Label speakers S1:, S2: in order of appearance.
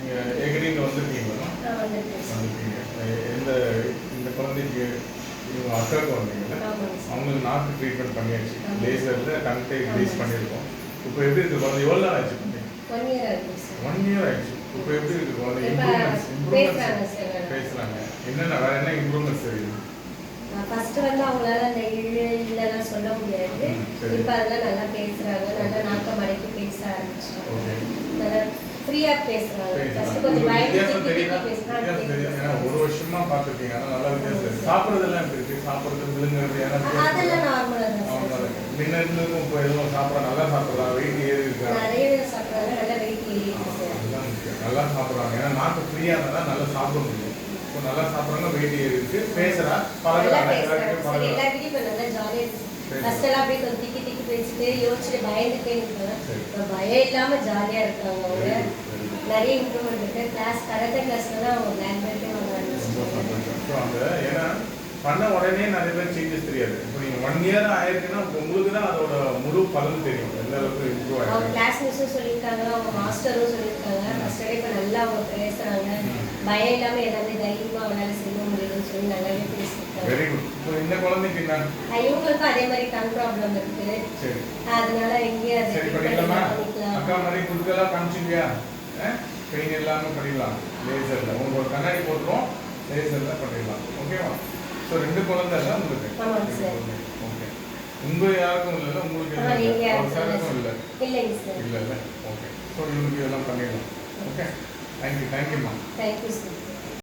S1: நீங்கள் இங்கே வந்திருக்கீங்களா? எந்த இந்த குழந்தைக்கு இவங்க அக்காவுக்கு வந்தீங்கல்ல அவங்களுக்கு நாக்கு ட்ரீட்மெண்ட் பண்ணியாச்சு. லேசரில்
S2: ஆமா.
S1: ரிலீஸ் பண்ணியிருக்கோம். இப்போ எப்படி இருக்கு குழந்தை? எவ்வளோ நாள் ஆச்சு
S2: ஒன் இயர்
S1: ஆயிடுச்சு இப்போ எப்படி இருக்கு குழந்தை? இம்ப்ரூவ்மெண்ட்ஸ் இம்ப்ரூவ்மெண்ட்ஸ் பேசுகிறாங்க என்னென்ன வேற என்ன இம்ப்ரூவ்மெண்ட்ஸ் தெரியுது?
S2: ஃபர்ஸ்ட் வந்து அவங்களால அந்த இழு இல்லைலாம் சொல்ல முடியாது. இப்போ அதெல்லாம் நல்லா பேசுறாங்க. நல்லா நாக்க மடக்கி பேச நல்லா ஃப்ரீயா ஃபர்ஸ்ட். கொஞ்சம் பயந்து
S1: ஒரு வருஷமா பார்த்திருக்கீங்க. ஆனா நல்லா வித்தியாசம்.
S2: ஆமா.
S1: சாப்பிடுறதெல்லாம் எப்படி இருக்கு? சாப்பிடுறது, விழுங்குறது,
S2: அதெல்லாம் நார்மலா தான்
S1: அவங்களா
S2: சார்
S1: இருக்கு. முன்ன இருந்ததுக்கும் இப்போ எதுவும் சாப்பிட நல்லா சாப்பிடலாம் வெயிட் ஏறி இருக்கா?
S2: நிறைய பேர் சாப்பிட்றாங்க. நல்லா வெயிட்.
S1: நல்லா சாப்பிடுறாங்க. ஏன்னா நாக்கு ஃப்ரீயா இருந்தா நல்லா சாப்பிட முடியும். இப்போ நல்லா சாப்பிடுறாங்க வெயிட் ஏறி இருக்கு. பேசுறா பழகுறாங்க
S2: பேசுறாங்க
S1: எல்லாருக்கும்
S2: சார்
S1: பழகுறாங்க
S2: எல்லா வீடியும் இப்போ நல்லா ஜாலியாக இருக்கு.
S1: சரி.
S2: ஃபர்ஸ்ட் எல்லாம் அப்படியே கொஞ்சம் திக்கி திக்கி பேசிட்டு யோசிச்சுட்டு பயந்துட்டே இருக்காங்க பயம் இல்லாம ஜாலியா இருக்காங்க அவங்க. நிறைய இம்ப்ரூவ்மெண்ட் இருக்கு. கிளாஸ் கராத்தே கிளாஸ்ல தான் அவங்க பிளாக் பெல்ட்டே வாங்க
S1: ரொம்ப
S2: ஆரம்பிச்சிட்டாங்க
S1: சந்தோஷம். ஸோ அந்த ஏன்னா பண்ண உடனே நிறைய பேர் சேஞ்சஸ் தெரியாது. இப்போ நீங்கள் ஒன் இயர் ஆயிருக்குன்னா உங்களுக்கு தான் அதோட முழு பலன் தெரியும். எந்த அளவுக்கு இம்ப்ரூவ்
S2: அவங்க
S1: ஆயிருக்கு
S2: கிளாஸ் மிஸ்ஸும் சொல்லியிருக்காங்க அவங்க மாஸ்டரும் சொல்லியிருக்காங்க. டே இப்போ நல்லா அவங்க பேசுறாங்க.
S1: ம்.
S2: பயம் இல்லாம எல்லாமே தைரியமா அவனால செய்ய முடியுதுன்னு சொல்லி நல்லாவே பேசியிருக்காங்க.
S1: வெரி குட் இப்போ இந்த குழந்தைக்கு என்ன?
S2: இவங்களுக்கும் அதே மாதிரி கண் ப்ராப்ளம் இருக்கு.
S1: சரி.
S2: அதனால அதை
S1: சரி பண்ணிக்கலாமா. அக்கா மாதிரி குடுக்கலாம் காமிச்சிருவியா பெயின் இல்லாமல் பண்ணிடலாம். லேசரில். உங்களுக்கு ஒரு கண்ணாடி போட்டுருவோம் லேசரில் பண்ணிடலாம். ஓகேவா ஸோ ரெண்டு குழந்தை இல்லை உங்களுக்கு. ஓகே உங்கள் யாருக்கும் இல்லைல்ல உங்களுக்கு சாருக்கும் இல்லை இல்லை. இல்லை ஓகே ஸோ இவங்களுக்கு இதெல்லாம் பண்ணிடலாம். ஓகே தேங்க்யூ தேங்க்யூம்மா
S2: தேங்க்யூ சார்